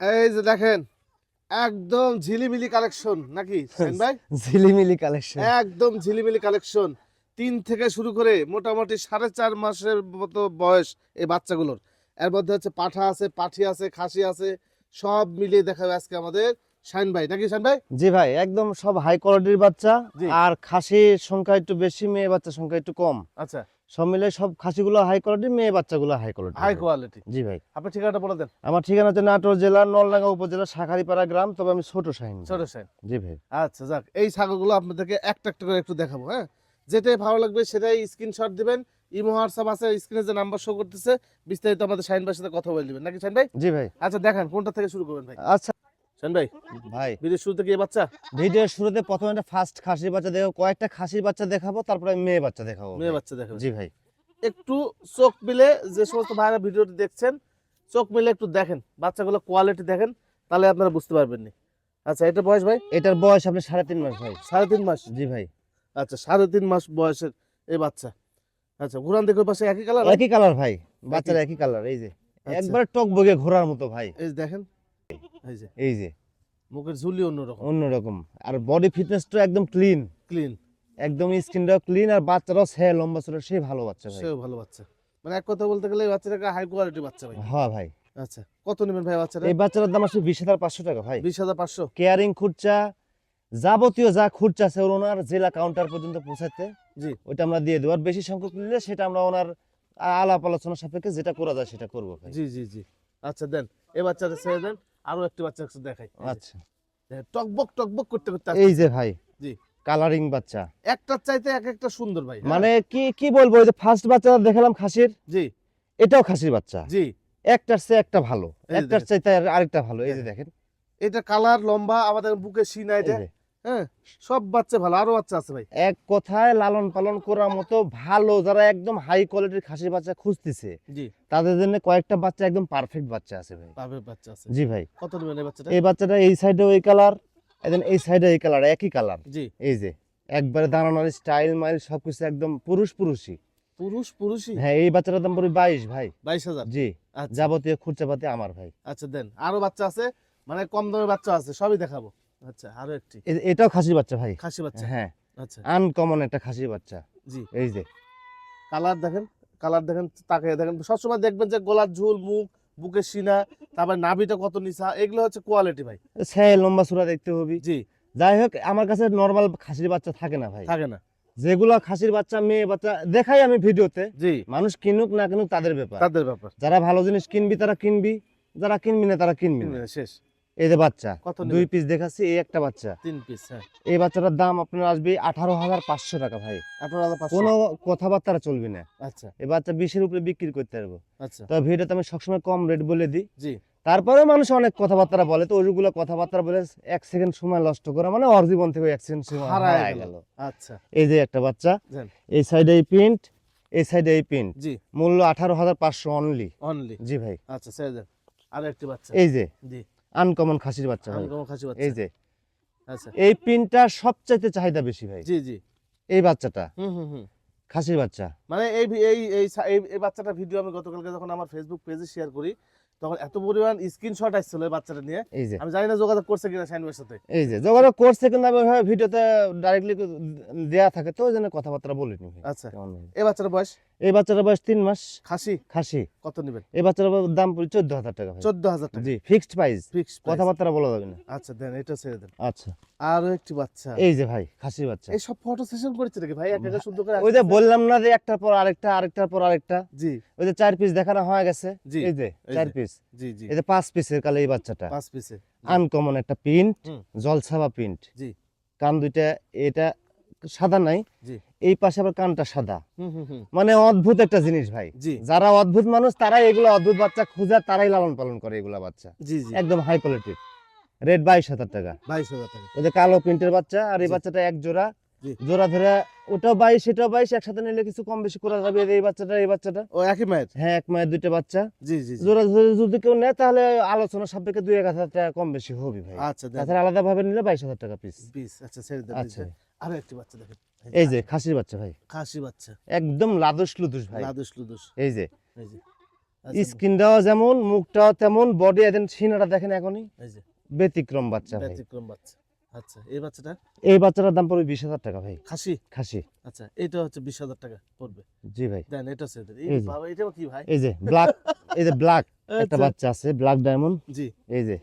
এই যে দেখেন একদম ঝিলিমিলি কালেকশন নাকি ভাই? ঝিলিমিলি কালেকশন। একদম ঝিলিমিলি কালেকশন। তিন থেকে শুরু করে মোটামুটি সাড়ে চার মাসের মতো বয়স এই বাচ্চাগুলোর। এর মধ্যে হচ্ছে পাঠা আছে পাঠি আছে খাসি আছে সব মিলিয়ে দেখাবে আজকে আমাদের শাহিন ভাই। নাকি শাহিন ভাই? জি ভাই একদম সব হাই কোয়ালিটির বাচ্চা আর খাসির সংখ্যা একটু বেশি মেয়ে বাচ্চার সংখ্যা একটু কম। আচ্ছা। সব মিলে সব খাসিগুলো হাই কোয়ালিটি মেয়ে বাচ্চাগুলো হাই কোয়ালিটি হাই কোয়ালিটি জি ভাই। আপনি ঠিকানাটা বলে দেন। আমার ঠিকানা হচ্ছে নাটোর নলডাঙ্গা উপজেলা শাখারিপাড়া গ্রাম তবে আমি ছোট শাহিন ছোট শাহিন। জি ভাই। আচ্ছা যাক এই ছাগলগুলো আপনাদেরকে একটা একটা করে একটু দেখাবো হ্যাঁ? যেটাই ভালো লাগবে সেটাই স্ক্রিনশট দিবেন। ইমো হোয়াটসঅ্যাপ আছে স্ক্রিনে যে নাম্বার শো করতেছে বিস্তারিত আমাদের শাহিন ভাইয়ের সাথে কথা বলে দিবেন। নাকি শাহিন ভাই? জি ভাই। আচ্ছা দেখান কোনটা থেকে শুরু করবেন ভাই। আচ্ছা। ভাই ভাই। ভিডিও শুরুতে কি বাচ্চা? ভিডিওর শুরুতে প্রথমে একটা ফার্স্ট খাসির বাচ্চা দেখাবো কয়েকটা খাসির বাচ্চা দেখাবো তারপরে আমি মেয়ে বাচ্চা দেখাবো মেয়ে বাচ্চা দেখাবেন জি ভাই। একটু চোখ মিলে যে সমস্ত ভাইরা ভিডিওটি দেখছেন চোখ মিলে একটু দেখেন বাচ্চাগুলো কোয়ালিটি দেখেন তাহলে আপনারা বুঝতে পারবেন না আচ্ছা এটা বয়স ভাই? এটার বয়স আপনি সাড়ে তিন মাস ভাই। সাড়ে তিন মাস? জি ভাই। আচ্ছা সাড়ে তিন মাস বয়সের এই বাচ্চা। আচ্ছা ঘুরান দেখো পাশে একই কালার একই কালার ভাই বাচ্চার একই কালার এই যে। একবার টক বগে ঘোরার মতো ভাই। এই দেখেন। এই যে। মুখের ঝুলি অন্যরকম। অন্যরকম। আর বডি ফিটনেসটা একদম ক্লিন ক্লিন একদম স্কিনটাও ক্লিন আর বাচ্চারাও সে লম্বা ছিল সে ভালো বাচ্চা ভাই। সেও ভালো বাচ্চা। মানে এক কথা বলতে গেলে এই বাচ্চাটাকে হাই কোয়ালিটি বাচ্চা ভাই। হ্যাঁ ভাই। আচ্চ্ছা কত নেবেন ভাই বাচ্চাটা? এই বাচ্চাটার দাম আসলে বিশ হাজার পাঁচশো টাকা ভাই। বিশ হাজার পাঁচশো। কেয়ারিং খুরচা যাবতীয় যা খুরচা আছে ওনার জেলা কাউন্টার পর্যন্ত পৌঁছাতে জি। ওইটা আমরা দিয়ে দেবো। আর বেশি সংখ্যক নিলে সেটা আমরা ওনার আলাপ আলোচনা সাপেক্ষে যেটা করা যায় সেটা করব ভাই। জি জি জি। আচ্ছা দেন। এই বাচ্চাটা ছেড়ে দেন। আরও একটি বাচ্চা দেখাই। আচ্ছা। টকবক টকবক করতে করতে এই যে ভাই জি। কালারিং বাচ্চা। একটা চাইতে এক একটা সুন্দর ভাই হ্যাঁ? মানে কি কি বলব ওই যে ফার্স্ট বাচ্চা দেখালাম খাসির? জি। এটাও খাসির বাচ্চা। জি। একটার চেয়ে একটা ভালো। একটার চাইতে আর- আরেকটা ভালো। এই যে দেখেন। এটা কালার লম্বা আমাদের বুকে সিনা এটা। হ্যাঁ সব বাচ্চা ভালো আরও বাচ্চা আছে ভাই। এক কথায় লালন পালন করার মতো ভালো যারা একদম হাই কোয়ালিটির খাসির বাচ্চা খুঁজতেছে জি। তাদের জন্য কয়েকটা বাচ্চা একদম পারফেক্ট বাচ্চা আছে ভাই। পাবের বাচ্চা আছে। জি ভাই। কত নেবেন এই বাচ্চাটা? এই বাচ্চাটা এই সাইডে ওই কালার এই সাইডে এই কালার একই কালার জি। এই যে একবারে দাঁড়ানোর স্টাইল মাইল সবকিছু একদম পুরুষ পুরুষই। পুরুষ পুরুষই? হ্যাঁ এই বাচ্চাটার দাম পড়বে বাইশ ভাই। বাইশ হাজার? জি আচ্ছা। যাবতীয় খুরচাপাতি আমার ভাই। আচ্ছা দেন। আরও বাচ্চা আছে মানে কম দামের বাচ্চা আছে সবই দেখাবো। আচ্ছা আরও একটি। এটাও খাসির বাচ্চা ভাই। খাসি বাচ্চা? হ্যাঁ আচ্ছা। আনকমন একটা খাসির বাচ্চা। জি। এই যে। কালার দেখেন কালার দেখেন তাকিয়ে দেখেন। সবসময় দেখবেন যে গলার ঝুল মুখ বুকের সিনা তারপর নাভিটা কত নিচা এগুলো হচ্ছে কোয়ালিটি ভাই। সে লম্বা সুরা দেখতে হবে। জি। যাই হোক আমার কাছে নর্মাল খাসির বাচ্চা থাকে না ভাই। থাকে না। যেগুলো খাসির বাচ্চা মেয়ে বাচ্চা দেখাই আমি ভিডিওতে। জি। মানুষ কিনুক না কিনুক তাদের ব্যাপার। তাদের ব্যাপার। যারা ভালো জিনিস কিনবি তারা কিনবি যারা কিনবি না তারা কিনবি না শেষ। এই যে বাচ্চা কত দুই পিস দেখাচ্ছি এই একটা বাচ্চা। তিন পিস হ্যাঁ। এই বাচ্চাটার দাম আপনার আসবে আঠারো হাজার পাঁচশো টাকা ভাই। কোনো কথাবার্তা চলবে না। আচ্ছা। এই বাচ্চা বিশের উপরে বিক্রি করতে পারব। আচ্ছা। তবে ভিডিওতে আমি সবসময় কম রেট বলে দিই। জি। তারপরেও মানুষ অনেক কথাবার্তা বলে তো ওইগুলো কথাবার্তা বলে এক সেকেন্ড সময় নষ্ট করা মানে ওর জীবন থেকে এক সেকেন্ড সময় হারায় গেল। আচ্ছা। এই যে একটা বাচ্চা এই সাইডে এই প্রিন্ট এই সাইডে এই প্রিন্ট জি। মূল্য আঠারো হাজার পাঁচশো অনলি অনলি জি ভাই। আচ্ছা দেন একটি বাচ্চা। এই যে। জি। আনকমন খাসির বাচ্চা আনকমন বাচ্চা। এই যে। আচ্ছা। এই প্রিন্টটা সবচাইতে চাহিদা বেশি ভাই। জি জি। এই বাচ্চাটা। হুম হুম হুম। খাসির বাচ্চা। মানে এই এই এই বাচ্চাটা ভিডিও আমি গতকালকে যখন আমার ফেসবুক পেজে শেয়ার করি তখন এত পরিমাণ স্ক্রিনশট আসছিল এই বাচ্চাটা নিয়ে। এই যে। আমি জানি না যোগাযোগ করছে কিনা শাইনবের সাথে। এই যে যোগাযোগ করছে কিন্তু আমি ভিডিওতে ডাইরেক্টলি দেয়া থাকে তো ওই জন্য কথাবার্তা বলিনি আচ্ছা। এই বাচ্চাটার বয়স? এই বাচ্চাটার বয়স তিন মাস। খাসি? খাসি। কত নেবেন? এই বাচ্চার দাম পড়ে চোদ্দ হাজার টাকা চোদ্দ হাজার টাকা। জি ফিক্সড প্রাইস ফিক্স কথাবার্তা বলা যাবে না। আচ্ছা দেন এটা ছেড়ে দেন। আচ্ছা। আরও একটি বাচ্চা। এই যে ভাই খাসির বাচ্চা। এই সব ফটো সেশন করেছে নাকি ভাই? একটা শুদ্ধ করে ওই যে বললাম না যে একটার পর আরেকটা আরেকটার পর আরেকটা। জি। ওই যে চার পিস দেখানো হয়ে গেছে। জি এই যে চার পিস জি জি। এই যে পাঁচ পিসের কালে এই বাচ্চাটা। পাঁচ পিসে আনকমন একটা প্রিন্ট। জলছাবা প্রিন্ট জি। কান দুইটা এটা সাদা নাই। জি। এই পাশে আবার কানটা সাদা। হুম হুম হুম। মানে অদ্ভুত একটা জিনিস ভাই। যারা অদ্ভুত মানুষ তারাই এগুলো অদ্ভুত বাচ্চা খুঁজে তারাই লালন পালন করে এগুলা বাচ্চা। একদম হাই কোয়ালিটির রেট বাইশ হাজার টাকা। বাইশ হাজার টাকা। ওই যে কালো প্রিন্টের বাচ্চা আর এই বাচ্চাটা এক জোড়া। জোড়া ধরে ওটাও বাইশ এটাও বাইশ একসাথে নিলে কিছু কম বেশি করা যাবে এই বাচ্চাটা এই বাচ্চাটা। ও একই মায়ের? হ্যাঁ এক মায়ের দুইটা বাচ্চা। জি জি। জোড়া ধরে যদি কেউ নেয় তাহলে আলোচনা সাপেক্ষে দুই এক হাজার টাকা কম বেশি হবে ভাই। আচ্ছা তাছাড়া আলাদা ভাবে নিলে বাইশ হাজার টাকা পিস পিস আচ্ছা ছেড়ে দেন আচ্ছা। আরও একটি বাচ্চা দেখেন। এই যে খাসির বাচ্চা ভাই। খাসি বাচ্চা। একদম লাদুস লুদুস ভাই। লাদুস লুদুস। এই যে এই যে। আচ্ছা, স্কিনটাও যেমন মুখটাও তেমন বডি এদিন সিনাটা দেখেন এখনই। এই যে। ব্যতিক্রম বাচ্চা ভাই। ব্যতিক্রম বাচ্চা। আচ্ছা এই বাচ্চাটা? এই বাচ্চাটার দাম পড়বে বিশ হাজার টাকা ভাই। খাসি? খাসি। আচ্ছা এটা হচ্ছে বিশ হাজার টাকা পড়বে। জি ভাই। দেন এটা হচ্ছে এই বাবা এটাও কি ভাই? এই যে ব্ল্যাক এই যে ব্ল্যাক একটা আচ্ছা, বাচ্চা আছে ব্ল্যাক ডায়মন্ড জি। এই যে,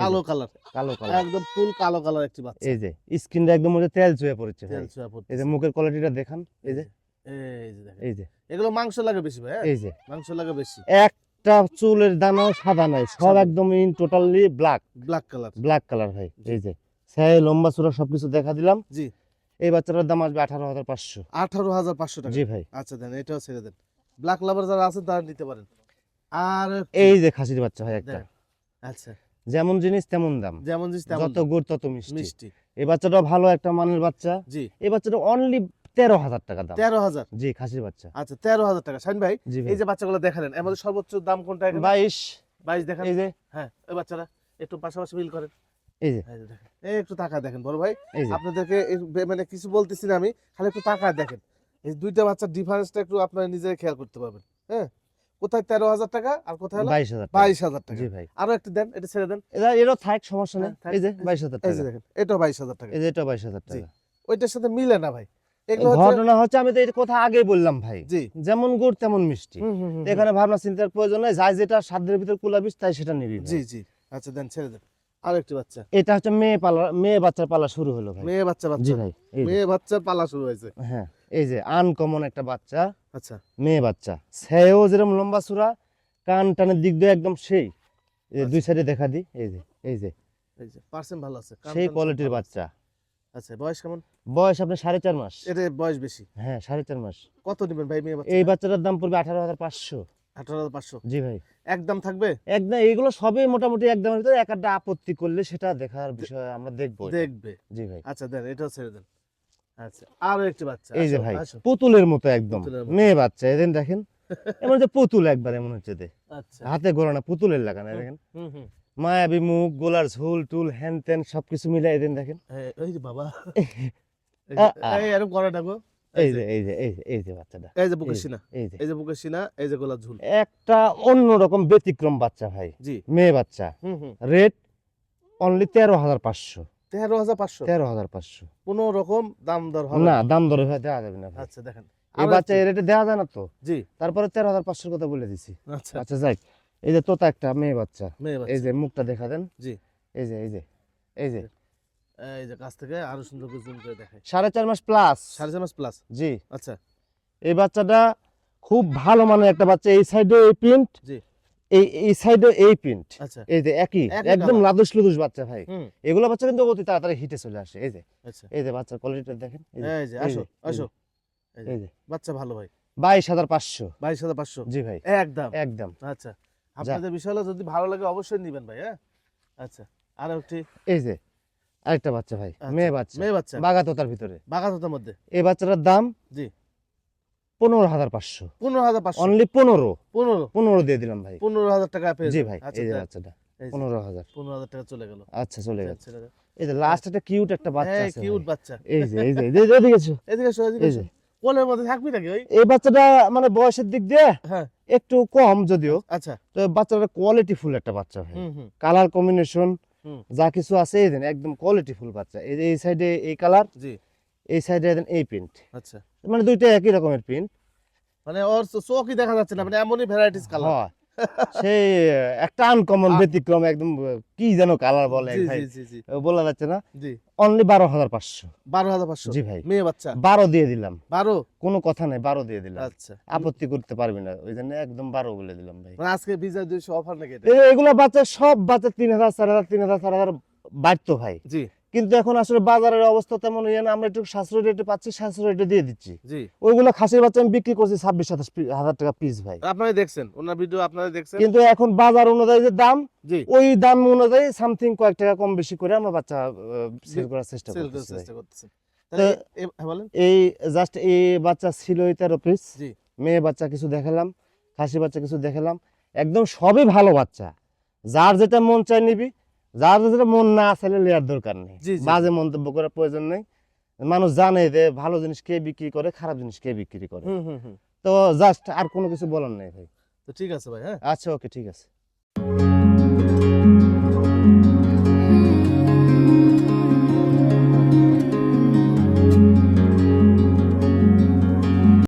কালো কালার। কালো কালো একদম ফুল কালো কালার একটি বাচ্চা। এই যে স্কিনটা একদম মধ্যে তেল চুয়ে পড়েছে তেল ছোঁয়া পড়তেছে। এই যে মুখের কোয়ালিটিটা দেখান। এই যে। এই যে এই যে। এগুলো মাংস লাগে বেশি ভাই হ্যাঁ? এই যে। মাংস লাগে বেশি। একটা চুলের দানাও সাদা নাই সব। একদম in totally black black colour black colour ভাই এই যে। সাই লম্বা চূড়া সবকিছু দেখা দিলাম। জি। এই বাচ্চাটার দাম আসবে আঠারো হাজার পাঁচশো। আঠারো হাজার পাঁচশো টাকা। জি ভাই। আচ্ছা দেন এটাও ছেড়ে দেন। ব্ল্যাক লাভার যারা আছেন তারা নিতে পারেন। আর এই যে খাসির বাচ্চা ভাই একটা। আচ্ছা। যেমন জিনিস তেমন দাম। যেমন জিনিস তেমন যত গুড় তত মিষ্টি। এই বাচ্চাটা ভালো একটা মানের বাচ্চা। জি। এই বাচ্চাটা অনলি তেরো হাজার টাকা দাম। তেরো হাজার? জি খাসির বাচ্চা। আচ্ছা তেরো হাজার টাকা। ভাই এই যে বাচ্চাগুলো দেখালেন মধ্যে সর্বোচ্চ দাম কোনটা বাইশ। বাইশ দেখান। এই যে। হ্যাঁ ওই বাচ্চারা একটু পাশাপাশি মিল করেন। এই যে। এই দেখেন। এই একটু তাকায় দেখেন বড় ভাই। আপনাদেরকে মানে কিছু বলতেছি না আমি খালি একটু টাকা দেখেন। এই দুইটা বাচ্চার ডিফারেন্সটা একটু আপনারা নিজেরা খেয়াল করতে পারবেন। হ্যাঁ? কোথায় তেরো হাজার টাকা আর কোথায় বাইশ হাজার বাইশ হাজার টাকা। জি ভাই। আরও একটু দেন এটা ছেড়ে দেন। এরও থাক সমস্যা নেই। হ্যাঁ, এই যে বাইশ হাজার টাকা। দেখেন এটাও বাইশ হাজার টাকা। এই যে এটা বাইশ হাজার টাকা। ওইটার সাথে মিলে না ভাই। ঘটনা হচ্ছে আমি তো এই কথা বললাম ভাই। যেমন গুড় তেমন মিষ্টি। এখানে ভাবনা চিন্তার প্রয়োজন নাই। যাই যেটা সাধ্যের ভিতর কুলাবিস তাই সেটা নিবি জি জি। আচ্ছা দেন ছেড়ে দেন। আর একটি বাচ্চা। এটা হচ্ছে মেয়ে পালা মেয়ে বাচ্চার পালা শুরু হলো ভাই। মেয়ে বাচ্চা বাচ্চা। ভাই মেয়ে বাচ্চার পালা শুরু হয়েছে। হ্যাঁ এই যে আনকমন একটা বাচ্চা। আচ্ছা। মেয়ে বাচ্চা। সেও যেরকম লম্বা চূড়া কান টানের দিক দিয়ে একদম সেই। দুই সাইডে দেখা দি এই যে এই যে। এই যে পার্সেন্ট ভালো আছে সেই কোয়ালিটির বাচ্চা। আচ্ছা বয়স কেমন? বয়স আপনার সাড়ে চার মাস। এটা বয়স বেশি? হ্যাঁ সাড়ে চার মাস। কত নেবেন ভাই মেয়ে এই বাচ্চাটার দাম পড়বে আঠারো হাজার পাঁচশো। আঠারো হাজার পাঁচশো? জি ভাই। একদম থাকবে? একদম এইগুলো সবই মোটামুটি একদমের ভিতরে। এক একটা আপত্তি করলে সেটা দেখার বিষয় আমরা দেখব দেখবে। জি ভাই। আচ্ছা দেন এটাও ছেড়ে দেন। আচ্ছা আরও একটি বাচ্চা এই যে ভাই পুতুলের মতো একদম। মেয়ে বাচ্চা এদিন দেখেন এমন যে পুতুল একবার এমন হচ্ছে দে আচ্ছা। হাতে গোড়ানো পুতুলের লাগানো দেখেন। হুম হুম। মায়াবী মুখ গোলার ঝুল টুল হ্যান ত্যান সবকিছু মিলে এদিন দেখেন। এই- যে বাবা। এই আ, যে- এরকম করে ডাকো এই যে এই যে এই যে এই যে বাচ্চাটা। এই যে এই যে, এই যে। এই যে বুকের এই যে গোলাপ ঝুল। একটা অন্যরকম ব্যতিক্রম বাচ্চা ভাই। জি। মেয়ে বাচ্চা। হুম হুম। রেট অনলি তেরো হাজার পাঁচশো। তেরো হাজার পাঁচশো। তেরো হাজার পাঁচশো। কোনো রকম দাম দর হবে না দাম দরে দেওয়া যাবে না আচ্ছা দেখেন। এই বাচ্চা রেটে দেওয়া যায় না তো? জি। তারপরে তেরো হাজার পাঁচশোর কথা বলে দিছি। আচ্ছা। আচ্ছা যাই। এই যে তোতা একটা মেয়ে বাচ্চা। মেয়ে এই যে মুখটা দেখা দেন। জি। এই যে এই যে এই যে। এই যে কাছ থেকে আরও সুন্দর করে জুম করে দেখায় সাড়ে চার মাস প্লাস সাড়ে চার মাস প্লাস জি। আচ্ছা। এই বাচ্চাটা খুব ভালো মানের একটা বাচ্চা। এই সাইডে এই প্রিন্ট জি। এই এই সাইডে এই প্রিন্ট আচ্ছা। এই যে একই একদম লাদুস লুদুস বাচ্চা ভাই। এগুলো বাচ্চা কিন্তু অতি তাড়াতাড়ি হিটে চলে আসে। এই যে আচ্ছা। এই যে বাচ্চার কোয়ালিটিটা দেখেন। এই যে, আসো আসো। এই যে, বাচ্চা ভালো ভাই। বাইশ হাজার পাঁচশো। বাইশ হাজার পাঁচশো? জি ভাই। একদম। একদম। আচ্ছা। আপনাদের বিষয় যদি ভালো লাগে অবশ্যই নিবেন ভাই হ্যাঁ? আচ্ছা আর একটি এই যে আরেকটা বাচ্চা ভাই। আচ্ছা, মেয়ে বাচ্চা। মেয়ে বাচ্চা। বাগাতোতার ভিতরে। বাগাততার মধ্যে। এই বাচ্চাটার দাম জি। পনেরো হাজার পাঁচশো। পনেরো হাজার পাঁচশো? অনলি পনেরো। পনেরো? পনেরো দিয়ে দিলাম ভাই। পনেরো হাজার টাকা জি ভাই আচ্ছা এই যে বাচ্চাটা পনেরো হাজার। পনেরো হাজার টাকা চলে গেল। আচ্ছা চলে গেছে। এই যে লাস্ট একটা কিউট একটা বাচ্চা হ্যাঁ আছে কিউট বাচ্চা। এই যে এই যে এই যে এদিকে এসো, এদিকে এসো এদিকে কোলের মধ্যে থাকবি নাকি ওই? এই বাচ্চাটা মানে বয়সের দিক দিয়ে হ্যাঁ। একটু কম যদিও। আচ্ছা। তো বাচ্চাটা কোয়ালিটি ফুল একটা বাচ্চা ভাই। কালার কম্বিনেশন যা কিছু আছে এই একদম কোয়ালিটি ফুল বাচ্চা। এই যে এই সাইডে এই কালার জি। এই সাইডে দেন এই প্রিন্ট আচ্ছা। মানে দুইটা একই রকমের প্রিন্ট মানে ওর চোখই দেখা যাচ্ছে না মানে এমনই ভ্যারাইটিস কালার হ্যাঁ সেই একটা আনকমন ব্যতিক্রম একদম কি যেন কালার বলে জি ভাই। জি জি জি। বলা যাচ্ছে না। জি। অনলি বারো হাজার পাঁচশো। বারো হাজার পাঁচশো। জি ভাই। মেয়ে বাচ্চা? বারো দিয়ে দিলাম। বারো? কোনো কথা নাই বারো দিয়ে দিলাম। আচ্ছা। আপত্তি করতে পারবি না ওই জন্য একদম বারো বলে দিলাম ভাই। মানে আজকে বিজয় দুইশো অফার নাকি এগুলো বাচ্চা সব বাচ্চা তিন হাজার চার হাজার তিন হাজার চার হাজার বাড়তো ভাই। জি। কিন্তু এখন আসলে বাজারের অবস্থা তেমন ইয়ে না আমরা একটু সাশ্রয় রেটে পাচ্ছি সাশ্রয় রেটে দিয়ে দিচ্ছি। জি। ওইগুলো খাসির বাচ্চা আমি বিক্রি করছি ছাব্বিশ সাতাশ হাজার টাকা পিস ভাই। আপনারা দেখছেন ওনার ভিডিও আপনারা দেখছেন। কিন্তু এখন বাজার অনুযায়ী যে দাম জি। ওই দাম অনুযায়ী সামথিং কয়েক টাকা কম বেশি করে আমরা বাচ্চা সেল করার চেষ্টা করতেছি হ্যাঁ এই জাস্ট এই বাচ্চা ছিল তেরো পিস মেয়ে বাচ্চা কিছু দেখালাম খাসি বাচ্চা কিছু দেখালাম। একদম সবই ভালো বাচ্চা। যার যেটা মন চাই নিবি যার যেটা মন না আসলে লেয়ার দরকার নেই। জি। মন্তব্য করার প্রয়োজন নেই। মানুষ জানে যে ভালো জিনিস কে বিক্রি করে খারাপ জিনিস কে বিক্রি করে। তো জাস্ট আর কোনো কিছু বলার নেই ভাই। তো ঠিক আছে ভাই হ্যাঁ। আচ্ছা ওকে ঠিক আছে।